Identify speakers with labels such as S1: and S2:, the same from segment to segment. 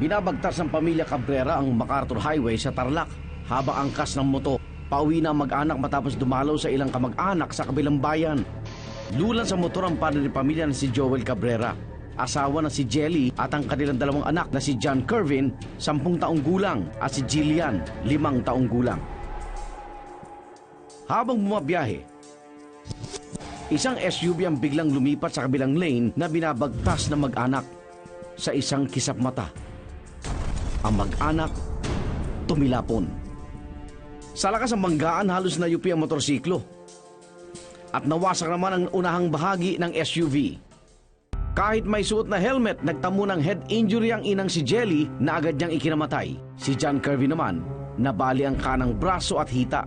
S1: Binabagtas ng pamilya Cabrera ang MacArthur Highway sa Tarlac habang angkas ng moto. Pauwi na mag-anak matapos dumalaw sa ilang kamag-anak sa kabilang bayan. Lulan sa motor ang padre ng pamilya na si Joel Cabrera. Asawa na si Jelly at ang kanilang dalawang anak na si John Kervin, sampung taong gulang, at si Jillian, limang taong gulang. Habang bumabiyahe, isang SUV ang biglang lumipat sa kabilang lane na binabagtas ng mag-anak sa isang kisap mata. Ang mag-anak tumilapon. Sa lakas ng banggaan, halos na ang motorsiklo. At nawasak naman ang unahang bahagi ng SUV. Kahit may suot na helmet, nagtamo ng head injury ang inang si Jelly na agad niyang ikinamatay. Si John Kirby naman, nabali ang kanang braso at hita.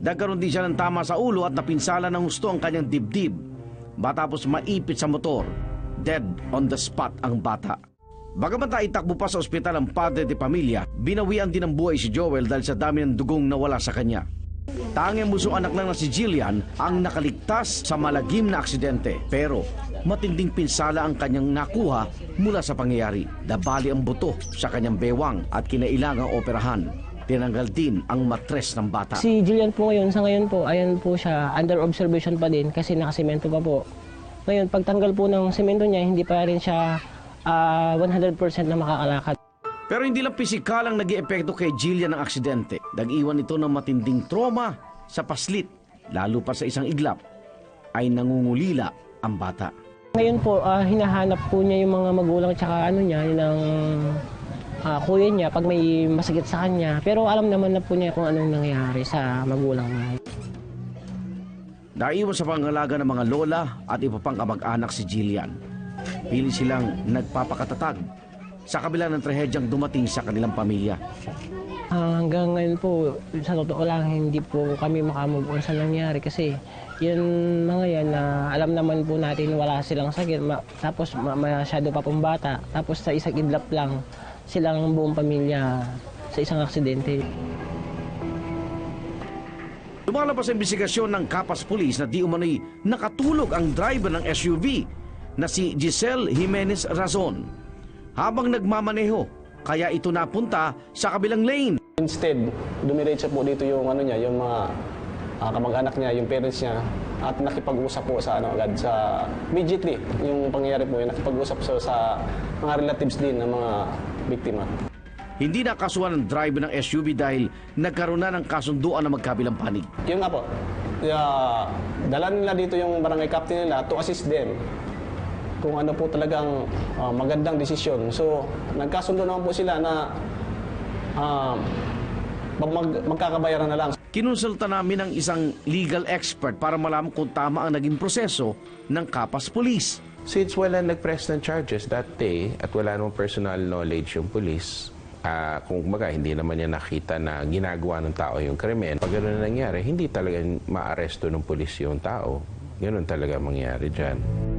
S1: Nagkaroon din siya ng tama sa ulo at napinsala ng gusto ang kanyang dibdib. Matapos maipit sa motor, dead on the spot ang bata. Bagaman itakbo pa sa ospital ang padre de pamilya, binawian din ng buhay si Joel dahil sa dami ng dugong nawala sa kanya. Tanging musong anak lang na si Jillian ang nakaligtas sa malagim na aksidente. Pero matinding pinsala ang kanyang nakuha mula sa pangyayari. Dabali ang buto sa kanyang bewang at kinailangang operahan. Tinanggal din ang matres ng bata.
S2: Si Julian po ngayon, sa ngayon po, ayan po siya, under observation pa din kasi nakasemento pa po. Ngayon, pagtanggal po ng semento niya, hindi pa rin siya ah, 100% na makakalakad.
S1: Pero hindi lang pisikal ang nag epekto kay Jillian ng aksidente. Nag-iwan ito ng matinding trauma sa paslit, lalo pa sa isang iglap, ay nangungulila ang bata.
S2: Ngayon po, ah, hinahanap po niya yung mga magulang tsaka ano niya, ng ah, kuya niya pag may masakit sa kanya. Pero alam naman na po niya kung anong nangyari sa magulang niya.
S1: Naiwan sa pangalaga ng mga lola at iba pang kamag-anak si Jillian. Pili silang nagpapakatatag sa kabila ng trahedyang dumating sa kanilang pamilya.
S2: Ah, hanggang ngayon po, sa totoo lang, hindi po kami makamove on sa nangyari kasi yun mga yan na alam naman po natin wala silang sakit, ma- tapos ma- masyado pa pong bata, tapos sa isang idlap lang silang buong pamilya sa isang aksidente.
S1: Lumalabas sa investigasyon ng Kapas Police na di umano'y nakatulog ang driver ng SUV na si Giselle Jimenez Razon habang nagmamaneho kaya ito napunta sa kabilang lane.
S3: Instead, dumiretso po dito yung ano niya, yung mga ah, kamag-anak niya, yung parents niya at nakipag-usap po sa ano agad sa immediately yung pangyayari po yung nakipag-usap sa, sa mga relatives din ng mga biktima.
S1: Hindi nakasuhan ng driver ng SUV dahil nagkaroon na ng kasunduan na magkabilang panig.
S3: Yun nga po. Uh, dala nila dito yung barangay captain nila to assist them kung ano po talagang ah, magandang desisyon. So, nagkasundo naman po sila na ah, mag, mag- magkakabayaran na lang.
S1: Kinonsulta namin ang isang legal expert para malaman kung tama ang naging proseso ng Kapas Police.
S4: Since wala nag-press ng charges that day at wala namang personal knowledge yung police, ah, kung baga hindi naman niya nakita na ginagawa ng tao yung krimen, pag gano'n na nangyari, hindi talaga maaresto ng pulis yung tao. Ganun talaga mangyari dyan.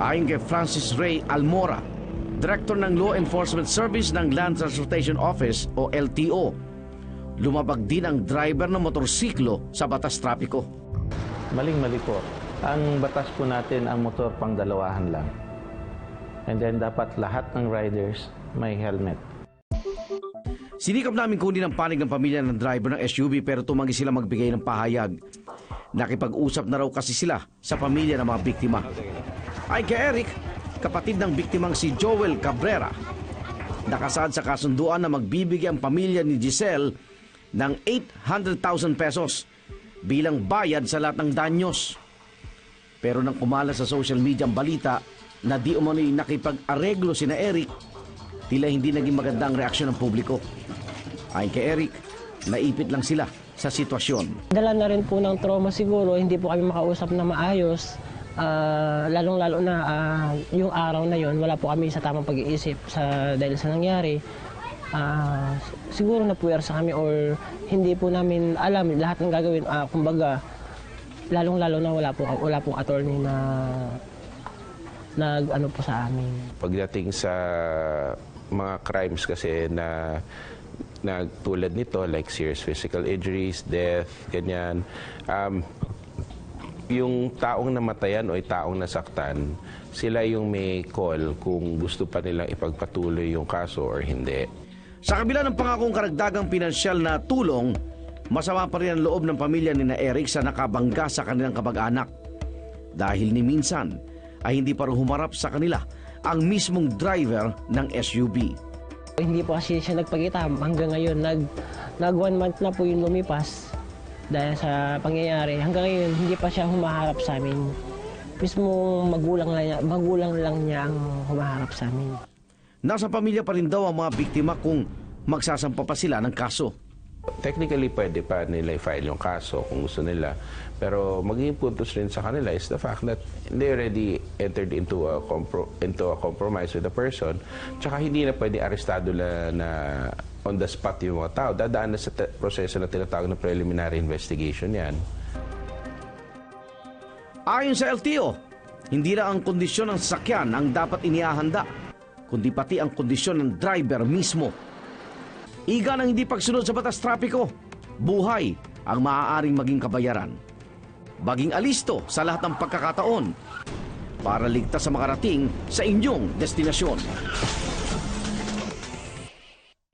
S1: Ayon kay Francis Ray Almora, Director ng Law Enforcement Service ng Land Transportation Office o LTO, lumabag din ang driver ng motorsiklo sa batas trapiko.
S5: Maling-mali po. Ang batas po natin ang motor pang dalawahan lang. And then dapat lahat ng riders may helmet.
S1: Sinikap namin kunin ang panig ng pamilya ng driver ng SUV pero tumanggi sila magbigay ng pahayag. Nakipag-usap na raw kasi sila sa pamilya ng mga biktima. Ay kay Eric, kapatid ng biktimang si Joel Cabrera, nakasad sa kasunduan na magbibigay ang pamilya ni Giselle ng 800,000 pesos bilang bayad sa lahat ng danyos. Pero nang kumala sa social media ang balita na di umano'y nakipag-areglo sina Eric, tila hindi naging maganda ang reaksyon ng publiko. Ayon kay Eric, naipit lang sila sa sitwasyon.
S2: Dala na rin po ng trauma siguro, hindi po kami makausap na maayos. Ah, lalong-lalo na ah, yung araw na yon wala po kami sa tamang pag-iisip sa, dahil sa nangyari. Ah, siguro na puwersa kami or hindi po namin alam lahat ng gagawin. Ah, kumbaga, lalong-lalo na wala po wala pong attorney na nag ano po sa amin.
S4: Pagdating sa mga crimes kasi na nagtulad nito like serious physical injuries, death, ganyan. Um, yung taong namatayan o yung taong nasaktan, sila yung may call kung gusto pa nilang ipagpatuloy yung kaso or hindi.
S1: Sa kabila ng pangakong karagdagang pinansyal na tulong, masama pa rin ang loob ng pamilya ni na Eric sa nakabangga sa kanilang kamag-anak. Dahil ni minsan ay hindi pa rin humarap sa kanila ang mismong driver ng SUV.
S2: Hindi po kasi siya nagpakita hanggang ngayon. Nag, nag one month na po yung lumipas dahil sa pangyayari. Hanggang ngayon, hindi pa siya humaharap sa amin. Mismo magulang lang, niya, magulang lang niya ang humaharap sa amin.
S1: Nasa pamilya pa rin daw ang mga biktima kung magsasampa pa sila ng kaso.
S4: Technically, pwede pa nila i-file yung kaso kung gusto nila. Pero magiging puntos rin sa kanila is the fact that they already entered into a, compro- into a compromise with the person. Tsaka hindi na pwede arestado la na on the spot yung mga tao. Dadaan na sa proseso na tinatawag na preliminary investigation yan.
S1: Ayon sa LTO, hindi lang ang kondisyon ng sasakyan ang dapat inihahanda, kundi pati ang kondisyon ng driver mismo. Iga ng hindi pagsunod sa batas trapiko, buhay ang maaaring maging kabayaran. Baging alisto sa lahat ng pagkakataon para ligtas sa makarating sa inyong destinasyon.